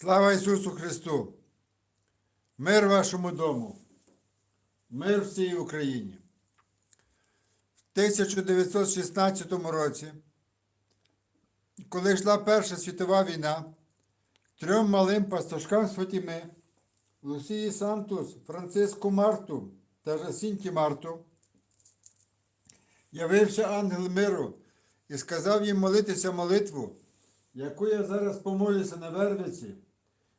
Слава Ісусу Христу! Мир вашому дому, мир всій Україні. В 1916 році, коли йшла Перша світова війна, трьом малим пастушкам з Фатіми, Лусії Сантус, Франциску Марту та Жасінті Марту, явився ангел миру і сказав їм молитися молитву, яку я зараз помолюся на Вервиці,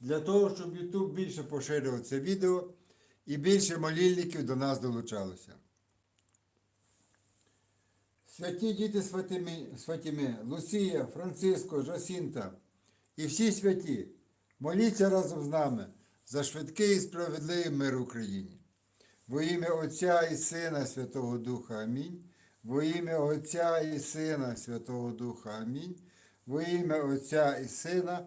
для того, щоб YouTube більше поширював це відео і більше молільників до нас долучалося. Святі діти Фатими, Лусія, Франциско, Жасінта і всі святі, моліться разом з нами за швидкий і справедливий мир в Україні. Во ім'я Отця і Сина Святого Духа Амінь. Во ім'я Отця і Сина Святого Духа Амінь. Во ім'я Отця і Сина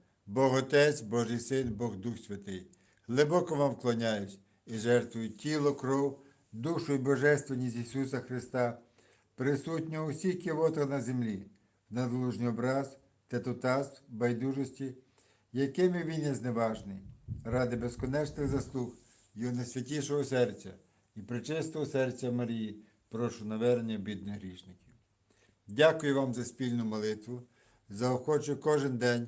Бог Отець, Божий Син, Бог Дух Святий, глибоко вам вклоняюсь і жертвую тіло, кров, душу і божественність Ісуса Христа, присутнього у всіх кивотах на землі, в надлужний образ, тетутаст, байдужості, якими він є зневажний, ради безконечних заслуг Його найсвятішого серця і причистого серця Марії, прошу навернення бідних грішників. Дякую вам за спільну молитву. Заохочу кожен день